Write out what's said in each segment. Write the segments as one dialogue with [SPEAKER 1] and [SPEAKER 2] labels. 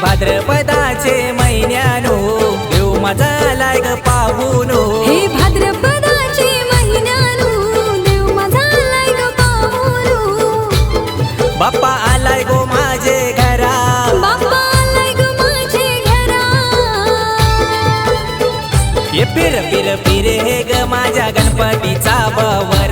[SPEAKER 1] भाद्रपदाचे महिन्यानो देव माझा लाग पाहून.
[SPEAKER 2] भाद्रपदाचे महिन्यानो देव माझा पाहून.
[SPEAKER 1] बाप्पा आलाय गो माझे घरा.
[SPEAKER 2] बाप्पा आलाय गो माझे
[SPEAKER 1] घरा.
[SPEAKER 2] ये फिर फिर फिर हे ग माझ्या गणपतीचा बावर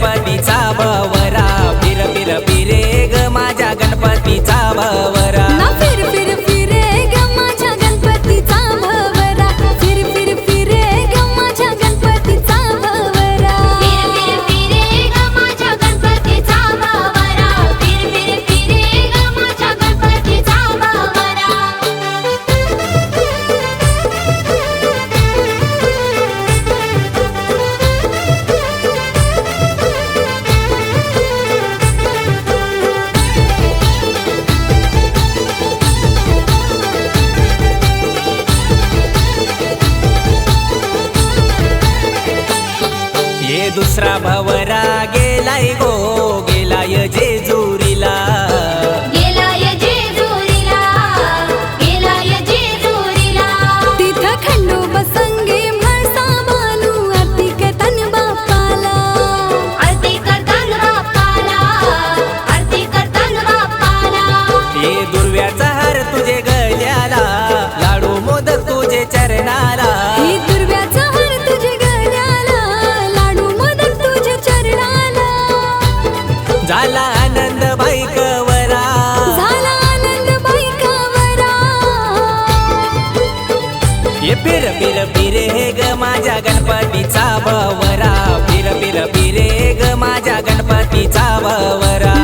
[SPEAKER 2] गणपतीचा भव दुसरा भवरा गेलाय गो बिरे ग माझ्या गणपतीचा
[SPEAKER 1] भवरा फिर बिर फिरे ग माझ्या गणपतीचा भवरा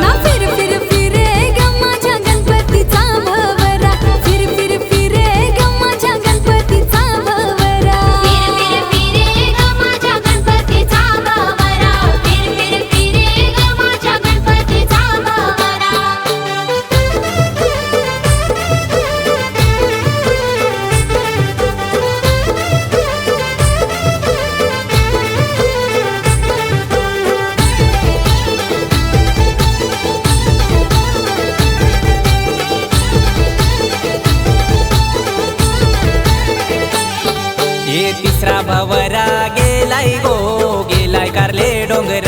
[SPEAKER 2] वरा गेलाय गो गेलाय कारले
[SPEAKER 1] डोंगर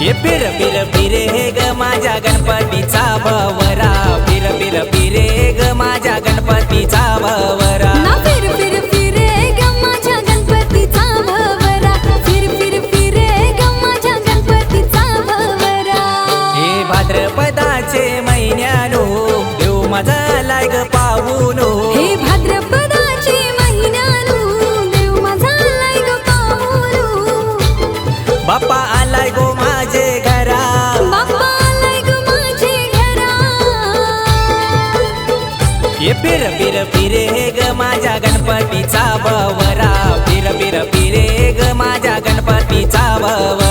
[SPEAKER 2] ये फिर फिर फिरे ग माझ्या गणपतीचा भवरा. फिर फिर फिरे ग माझ्या गणपतीचा भवरा.
[SPEAKER 1] ये फिर फिर फिरे ग माझ्या गणपतीचा भवरा
[SPEAKER 2] फिर फिर फिरे ग माझ्या गणपतीचा भवरा